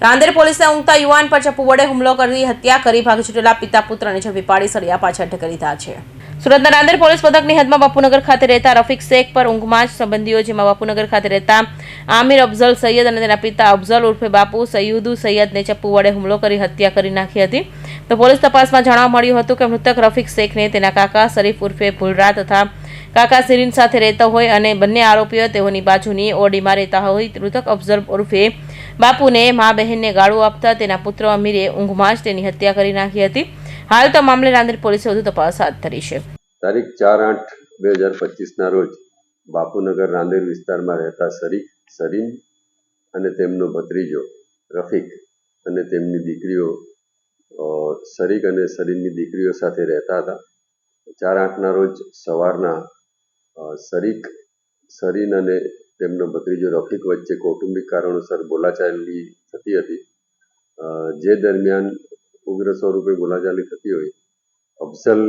રાંદેર પોલીસે ઊંઘતા યુવાન પર ચપ્પુ વડે હુમલો કરી હત્યા કરી ભાગી છૂટેલા પિતા પુત્રને ઝડપી પાડી સળિયા પાછળ અટક દીધા છે. સુરતના રાંદેર પોલીસ પથકની હદમાં બાપુનગર ખાતે રહેતા રફીક શેખ પર ઊંઘમાં જ સંબંધીઓ જેમાં બાપુનગર ખાતે રહેતા આમિર અફઝલ સૈયદ અને તેના પિતા અફઝલ ઉર્ફે બાપુ સૈયુદુ સૈયદને ચપ્પુ વડે હુમલો કરી હત્યા કરી નાખી હતી. તો પોલીસ તપાસમાં જાણવા મળ્યું હતું કે મૃતક રફીક શેખને તેના કાકા શરીફ ઉર્ફે ભુલરા તથા કાકા સિરીન સાથે રહેતા હોય અને બંને આરોપીઓ તેઓની બાજુની ઓડીમાં રહેતા હોય, મૃતક અફઝલ ઉર્ફે બાપુને મા બહેનને ગાળું આપતા તેના પુત્ર અમીરે ઊંઘમાં જ તેની હત્યા કરી નાખી હતી. હાલ તો મામલે નાંદેડ પોલીસે વધુ તપાસ હાથ ધરી છે. તારીખ ચાર આઠ બે હજાર પચીસના રોજ બાપુનગર રાંદેર વિસ્તારમાં રહેતા શરીફ સરીન અને તેમનો ભત્રીજો રફીક અને તેમની દીકરીઓ શરીક અને સરીનની દીકરીઓ સાથે રહેતા હતા. ચાર આઠના રોજ સવારના શરીક સરીન અને તેમનો ભત્રીજો રફીક વચ્ચે કૌટુંબિક કારણોસર બોલાચાલી થતી હતી. જે દરમિયાન ઉગ્ર સ્વરૂપે બોલાચાલી થતી હોય, અફઝલ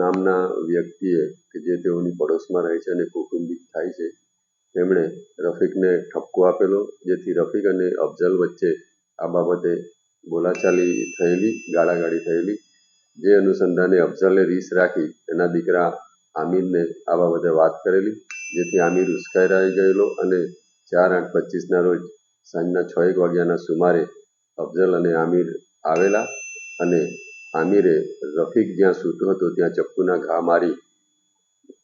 નામના વ્યક્તિએ, કે જે તેઓની પડોશમાં રહે છે અને કૌટુંબિક થાય છે, તેમણે રફીકને ઠપકો આપેલો, જેથી રફીક અને અફઝલ વચ્ચે આ બાબતે બોલાચાલી થયેલી, ગાળાગાળી થયેલી. જે અનુસંધાને અફઝલે રીસ રાખી, એના દીકરા આમિરને આ બાબતે વાત કરેલી, જેથી આમિર ઉશ્કેરાઈ ગયેલો અને ચાર આઠ પચીસના રોજ સાંજના છ એક વાગ્યાના સુમારે અફઝલ અને આમિર આવેલા અને આમિરે રફીક જ્યાં સૂતો હતો ત્યાં ચપ્પુના ઘા મારી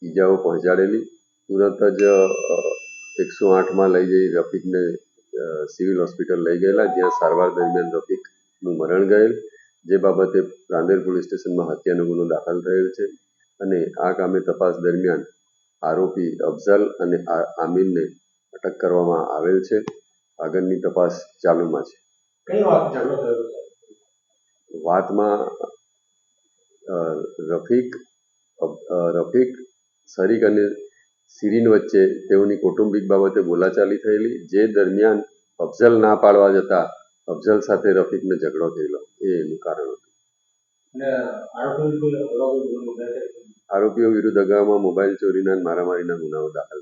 ઈજાઓ પહોંચાડેલી. તુરંત જ એકસો આઠમાં લઈ જઈ રફીકને સિવિલ હોસ્પિટલ લઈ ગયેલા, જ્યાં સારવાર દરમિયાન રફીકનું મરણ ગયેલ. જે બાબતે રાંદેર પોલીસ સ્ટેશનમાં હત્યાનો ગુનો દાખલ થયેલ છે. અને આ કામે તપાસ દરમિયાન આરોપી અફઝલ અને આમીનને અટક કરવામાં આવેલ છે. આગળની તપાસ ચાલુમાં છે. વાતમાં રફીક રફીક શરીક અને સિરીન વચ્ચે તેઓની કૌટુંબિક બાબતે બોલાચાલી થયેલી જે દરમિયાન અફઝલ ના પાડવા જતા અફઝલ સાથે રફીકને ઝઘડો થયેલો. એ એનું કારણ હતું. આરોપીઓ વિરુદ્ધ અગાઉમાં મોબાઈલ ચોરીના મારામારીના ગુનાઓ દાખલ